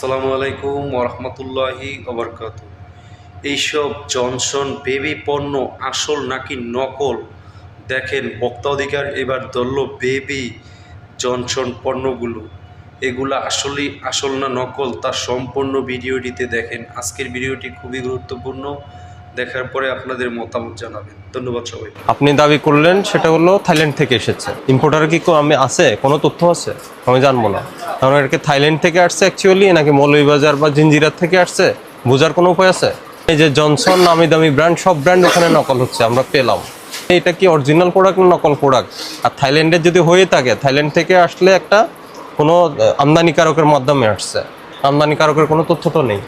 আসসালামু আলাইকুম ওরহমতুল্লাহি ওবরকাত। এইসব জনসন বেবি পণ্য আসল নাকি নকল? দেখেন, বক্তা অধিকার এবার ধরল বেবি জনসন পণ্যগুলো। এগুলা আসলেই আসল না নকল তার সম্পূর্ণ ভিডিওটিতে দেখেন। আজকের ভিডিওটি খুবই গুরুত্বপূর্ণ। দেখার পরে আপনাদের মতামত জানাবেন। ধন্যবাদ সবাই আপনি দাবি করলেন, সেটা হলো থাইল্যান্ড থেকে এসেছে। ইম্পোর্টার কি আমি আছে? কোনো তথ্য আছে? আমি জানব না। কারণ কি থাইল্যান্ড থেকে আসছে অ্যাকচুয়ালি নাকি মৌলভীবাজার বা জিঞ্জিরার থেকে আসছে? বোঝার কোনো উপায় আছে? এই যে জনসন, নামি দামি ব্র্যান্ড সব ব্র্যান্ড ওখানে নকল হচ্ছে, আমরা পেলাম। এটা কি অরিজিনাল প্রোডাক্ট নকল প্রোডাক্ট আর থাইল্যান্ডের যদি হয়ে থাকে, থাইল্যান্ড থেকে আসলে একটা কোনো আমদানিকারকের মাধ্যমে আসছে। আমদানিকারকের কোনো তথ্য তো নেই।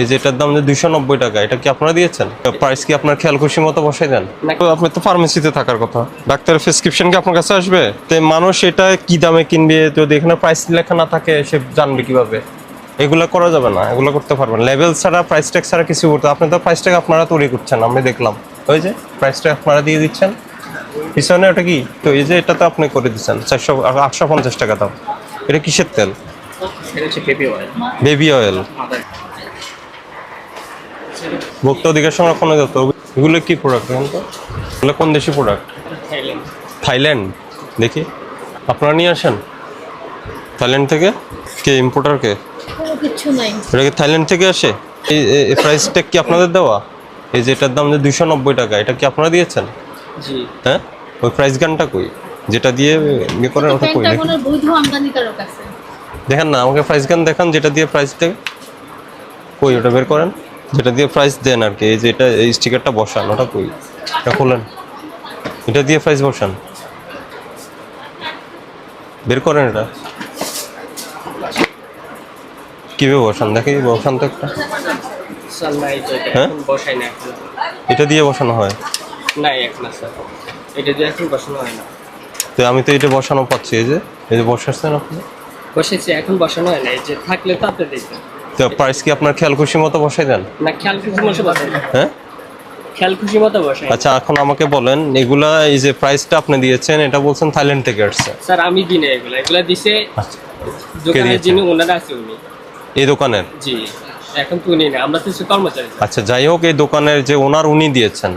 এই যে এটার দাম যে দুইশো নব্বই টাকা এটা কি আপনারা দিয়েছেন? প্রাইস কি আপনার খেয়াল খুশি মতো বসাই দেন? আপনি তো ফার্মেসিতে থাকার কথা। ডাক্তারের প্রেসক্রিপশন কি আপনার কাছে আসবে? তো মানুষ এটা কি দামে কিনবে? যদি এখানে প্রাইস লেখা না থাকে সে জানবে কীভাবে? এগুলো করা যাবে না এগুলো করতে পারবেন। লেভেল ছাড়া প্রাইস ট্যাগ ছাড়া কিছু করতে আপনি তো প্রাইস ট্যাগ আপনারা তৈরি করছেন আমি দেখলাম। ওই যে প্রাইস ট্যাগ আপনারা দিয়ে দিচ্ছেন। পিছনে ওটা কি? তো এই যে এটা তো আপনি করে দিচ্ছেন চারশো আটশো পঞ্চাশ টাকা দাম। এটা কিসের তেল? অয়েল বেবি অয়েল ভোক্তা অধিকার সংরক্ষণ যত এগুলো কি প্রোডাক্ট এখন তো? এগুলো কোন দেশি প্রোডাক্ট থাইল্যান্ড। থাইল্যান্ড? দেখি। আপনারা নিয়ে আসেন? থাইল্যান্ড থেকে? কে ইম্পোর্টার কে? কোনো নাই। এটা কি থাইল্যান্ড থেকে আসে? এই এই প্রাইসটা কি আপনাদের দেওয়া? এই যে এটার দাম যে দুশো নব্বই টাকা এটা কি আপনারা দিয়েছেন? হ্যাঁ? ওই প্রাইস গানটা কই? যেটা দিয়ে ইয়ে করেন ওটা কই? দেখেন না আমাকে প্রাইস গান দেখান যেটা দিয়ে প্রাইস কই ওটা বের করেন। যেটা দিয়ে প্রাইস দেন আর কি এই যে এটা এই স্টিকারটা বসান ওটা কই? এটা খোলেন। এটা দিয়ে প্রাইস বসান। বের করেন এটা। কীভাবে বসান? দেখি বসান তো একটা। হ্যাঁ? এখন বসাই না এখন। এটা দিয়ে বসানো হয়? নাই এখন স্যার। এটা দিয়ে এখন বসানো হয় না। তো আমি তো এটা বসানো পাচ্ছি এই যে এই যে বসাচ্ছেন আপনি। বসেছি এখন বসানো হয় না এই যে থাকলে তো আপনি দেখবেন। তো প্রাইস কি আপনার খেয়াল খুশি মতো বসাই দেন? না খেয়াল খুশি মতো বসাই। হ্যাঁ? খেয়াল খুশি মতো বসাই আচ্ছা এখন আমাকে বলেন এগুলা এই যে প্রাইসটা আপনি দিয়েছেন এটা বলছেন থাইল্যান্ড থেকে আসছে। স্যার আমি দিই না এগুলো। এগুলো দিছে আচ্ছা। দোকানের যিনি ওনারা আছে উনি। এই দোকানের? জি এখন তো উনি না আমরা তো কর্মচারী। আচ্ছা যাই হোক এই দোকানের যে ওনার উনি দিয়েছেন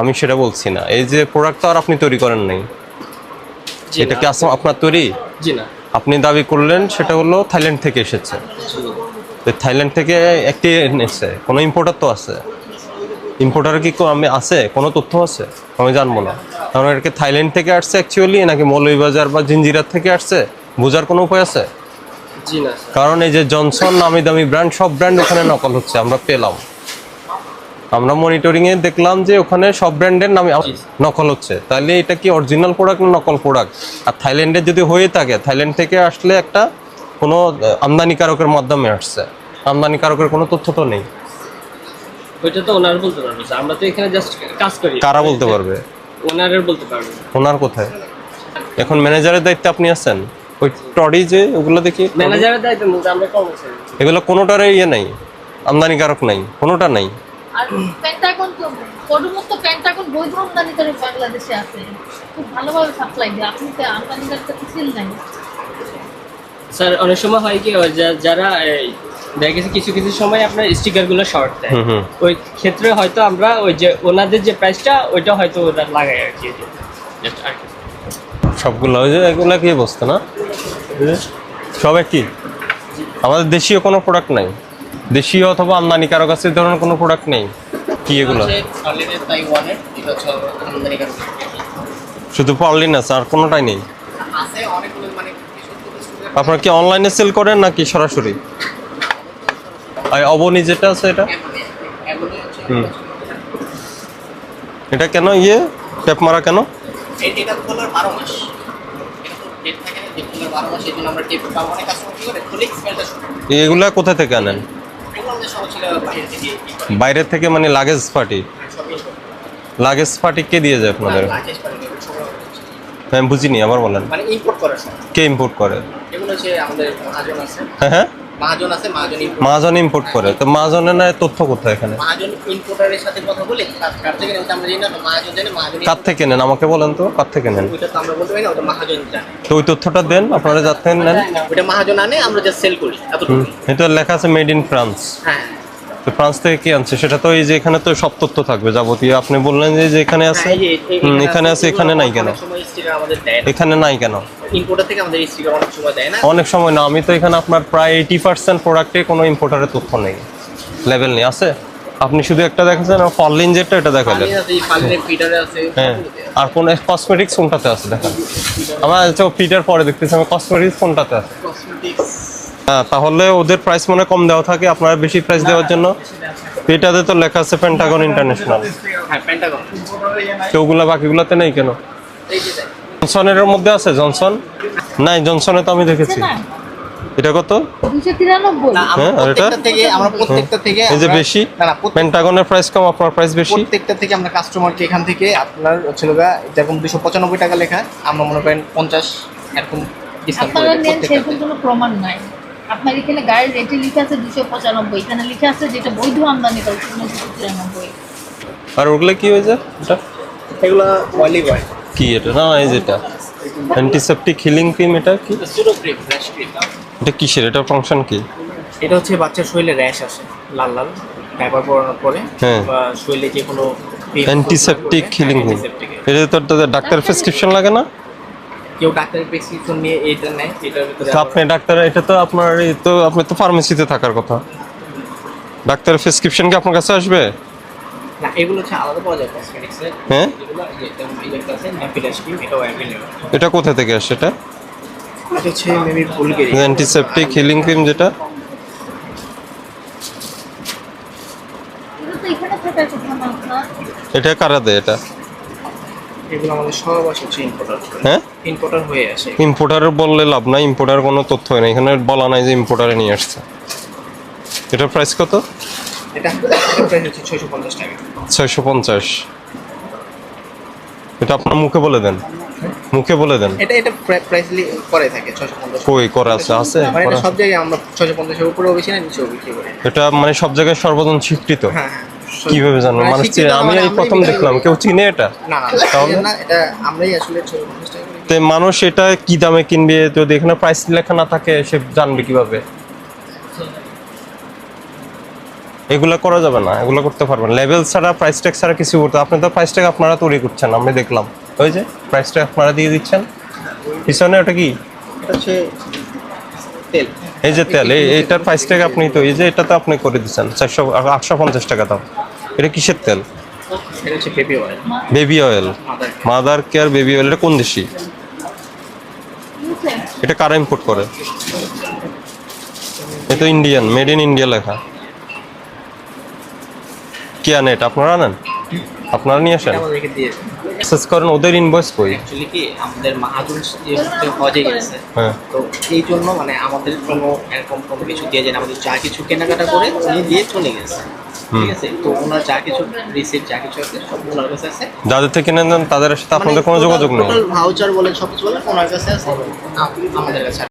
আমি সেটা বলছি না। এই যে প্রোডাক্ট তো আর আপনি তৈরি করেন নাই। এটা কি আপনার তৈরি? জি না। আপনি দাবি করলেন সেটা হলো থাইল্যান্ড থেকে এসেছে। তো থাইল্যান্ড থেকে একটি এনেছে কোনো ইম্পোর্টার তো আছে। ইম্পোর্টার কি আমি আছে কোনো তথ্য আছে? আমি জানব না। কারণ এটা কি থাইল্যান্ড থেকে আসছে অ্যাকচুয়ালি নাকি মৌলভীবাজার বা জিঞ্জিরার থেকে আসছে? বোঝার কোনো উপায় আছে? কারণ এই যে জনসন নামি দামি ব্র্যান্ড সব ব্র্যান্ড ওখানে নকল হচ্ছে আমরা পেলাম। আমরা মনিটরিং এ দেখলাম যে ওখানে সব ব্র্যান্ডের নামে নকল হচ্ছে। তাহলে এটা কি অরিজিনাল প্রোডাক্ট না নকল প্রোডাক্ট আর থাইল্যান্ডের যদি হয়ে থাকে থাইল্যান্ড থেকে আসলে একটা কোনো আমদানিকারকের মাধ্যমে আসছে। আমদানিকারকের কোনো তথ্য তো নেই। ওইটা তো ওনার বলতে পারবে। আমরা তো এখানে জাস্ট কাজ করি। কারা বলতে পারবে? ওনারের বলতে পারবে। ওনার কোথায়? এখন ম্যানেজারের দায়িত্বে আপনি আছেন? ওই টডি যে ওগুলো দেখি ম্যানেজারের দায়িত্ব আমরা কর্মচারী এগুলো কোনোটার ইয়ে নাই। আমদানিকারক নাই। কোনোটা নাই। আর পেন্টাগন পেন্টাগন বৈধ বাংলাদেশে আছে। খুব ভালোভাবে সাপ্লাই দেয়। আপনি তো কিছুই নাই। স্যার অনেক সময় হয় কি ওই যারা এই দেখা গেছে কিছু কিছু সময় আপনার স্টিকারগুলো শর্ট দেয় ওই ক্ষেত্রে হয়তো আমরা ওই যে ওনাদের যে প্রাইসটা ওইটা হয়তো ওরা লাগাই আর কি। সবগুলো ওই যে এগুলো কি বসতো না? সব একই? আমাদের দেশীয় কোনো প্রোডাক্ট নাই। দেশীয় অথবা আমদানি কারও এই ধরনের কোনো প্রোডাক্ট নেই? কি এগুলো? শুধু পারলিন আছে আর কোনোটাই নেই? মানে কিছু আপনারা কি অনলাইনে সেল করেন নাকি সরাসরি? অবনি যেটা আছে এটা? হুম। এটা কেন ইয়ে? টেপ মারা কেন? এগুলা কোথা থেকে আনেন? সব ছিল বাইরে থেকে মানে লাগেজ পার্টি লাগেজ পার্টি কে দিয়ে যায় আপনাদের? হচ্ছে। আমি বুঝিনি আবার বলেন। মানে ইম্পোর্ট কে ইম্পোর্ট করে? এগুলো হচ্ছে আমাদের মহাজন আছে। হ্যাঁ হ্যাঁ। মহাজন আছে মহাজন ইম্পোর্ট করে। তো মাহাজনের না তথ্য কোথায় এখানে? মহাজন ইম্পোর্টারের সাথে কথা বলে কার কার থেকে নেন? আমরা জানি না মহাজন জানে মহাজন কার থেকে নেন? আমাকে বলেন তো কার থেকে নেন? ওইটা তো আমরা বলতে পারি না ওটা মহাজন জানে। তো ওই তথ্যটা দেন আপনারা যাতে নেন। ওইটা মহাজন আনে আমরা জাস্ট সেল করি এতটুকু এটা লেখা আছে মেড ইন ফ্রান্স হ্যাঁ। তো ফ্রান্স থেকে কি আনছে? সেটা তো এই যে এখানে তো সব তথ্য থাকবে যাবতীয়। আপনি বললেন যে যে এখানে আছে। হ্যাঁ, এখানে আছে এখানে নাই কেন? এখানে নাই কেন? অনেক সময় না। আমি তো এখানে আপনার প্রায় এইটি পার্সেন্ট প্রোডাক্টে কোনো ইম্পোর্টারের তথ্য নেই। লেভেল নেই আছে? আপনি শুধু একটা দেখাচ্ছেন ফলিন যেটা এটা দেখালেন। হ্যাঁ। আর কোন কসমেটিক্স কোনটাতে আছে? দেখান আমার ফিটার পরে দেখতেছি আমি কসমেটিক্স কোনটাতে আছে? হ্যাঁ তাহলে ওদের প্রাইস মনে কম দেওয়া থাকে আপনারা বেশি প্রাইস দেওয়ার জন্য। এটাতে তো লেখা আছে পেন্টাগন ইন্টারন্যাশনাল হ্যাঁ তো ওগুলা বাকিগুলোতে নেই কেন? জনসনের মধ্যে আছে জনসন? নাই জনসনে তো আমি দেখেছি। এটা কত? হ্যাঁ, আর এটা? থেকে আমরা প্রত্যেকটা থেকে এই যে বেশি? পেন্টাগনের প্রাইস কম আপনার প্রাইস বেশি? প্রত্যেকটা থেকে আমরা কাস্টমারকে এখান থেকে আপনার যেরকম দুশো পঁচানব্বই টাকা লেখা আমরা মনে করেন পঞ্চাশ এরকম ডিসকাউন্ট করে প্রমাণ নাই। আপনার এখানে গাড়ির রেটে লিখে আছে দুশো পঁচানব্বই এখানে লিখে আছে যেটা বৈধ আমদানি তিরানব্বই আর ওগুলো কি হয়েছে? এটা? এগুলো অলিভ অয়েল কি এটা? না এই যেটা। অ্যান্টিসেপটিক হিলিং ক্রিম এটা কি? সুডো ক্রিম র্যাশ ক্রিম এটা কিসের? এটা ফাংশন কি? এটা হচ্ছে বাচ্চার শরীরে র্যাশ আসে লাল লাল ডাইপার পরানোর পরে হ্যাঁ। বা শরীরে যে কোনো অ্যান্টিসেপটিক হিলিং ক্রিম এটা তো ডাক্তার প্রেসক্রিপশন লাগে না? কেউ ডাক্তারের প্রেসক্রিপশন নিয়ে এইটা নেয় এটার ভিতরে তো আপনি ডাক্তার এটা তো আপনার এই তো আপনি তো ফার্মেসিতে থাকার কথা। ডাক্তারের প্রেসক্রিপশন কি আপনার কাছে আসবে? না এগুলো হচ্ছে আলাদা পাওয়া যায় কসমেটিক্সের হ্যাঁ? যেগুলো এই যে যেমন এই একটা আছে ন্যাপিলাস ক্রিম এটাও অ্যাভেলেবল এটা কোথা থেকে আসে এটা? এটা হচ্ছে maybe Bulgari antiseptic healing cream যেটা? এটা এটা কারা দেয় এটা? এগুলো আমাদের সব আসে হচ্ছে ইম্পোর্টার হ্যাঁ? ইম্পোর্টার হয়ে আসে। ইম্পোর্টার বললে লাভ নাই ইম্পোর্টার কোনো তথ্য হয় না। এখানে বলা নাই যে ইম্পোর্টারে নিয়ে আসছে। এটার প্রাইস কত? এটা প্রাইস হচ্ছে ছয়শো পঞ্চাশ টাকা। ছয়শো পঞ্চাশ। এটা আপনার মুখে বলে দেন। মুখে বলে দেন। এটা এটা প্রাইসলি করে থাকে কই করা আছে? আছে? মানে সব জায়গায় আমরা উপরেও বেশি না নিচেও বিক্রি করি। এটা মানে সব জায়গায় সর্বজন স্বীকৃত হ্যাঁ হ্যাঁ। কীভাবে জানব? মানে মানুষ চিনে- আমি মানে এই প্রথম দেখলাম কেউ চিনে এটা? না না? না তো মানুষ এটা কি দামে কিনবে? যদি এখানে প্রাইস লেখা না থাকে সে জানবে কীভাবে? এগুলো করা যাবে না এগুলো করতে পারবেন লেভেল ছাড়া প্রাইস ট্যাগ ছাড়া কিছু করতে আপনি তো প্রাইস ট্যাগ আপনারা তৈরি করছেন আমি দেখলাম। ওই যে প্রাইস ট্যাগ আপনারা দিয়ে দিচ্ছেন। পিছনে ওটা কি? এই যে তেল এইটার প্রাইস ট্যাগ আপনি তো এই যে এটা তো আপনি করে দিচ্ছেন চারশো আটশো পঞ্চাশ টাকা দাম। এটা কিসের তেল? Baby oil Mothercare baby oil এটা কোন দেশি? এটা কারা ইম্পোর্ট করে? এটা ইন্ডিয়ান মেড ইন ইন্ডিয়া লেখা। কি আনে এটা আপনারা আনেন? আপনারা নিয়ে আসেন? অ্যাক্সেস করেন ওদের ইনভয়েস কই অ্যাকচুয়ালি কি আমাদের মাহাজন যে হজে গেছে হ্যাঁ। তো এই জন্য মানে আমাদের কোনো এরকম কোনো কিছু দিয়ে যায় না। আমাদের যা কিছু কেনাকাটা করে উনি দিয়ে চলে গেছে। ঠিক আছে? তো ওনার যা কিছু রিসিপ্ট যা কিছু আছে সব ওনার কাছে আছে। যাদের থেকে নেন তাদের সাথে আপনাদের কোনো যোগাযোগ নেই। ভাউচার বলেন সব কিছু বলেন ওনার কাছে আছে। আম- আমাদের কাছে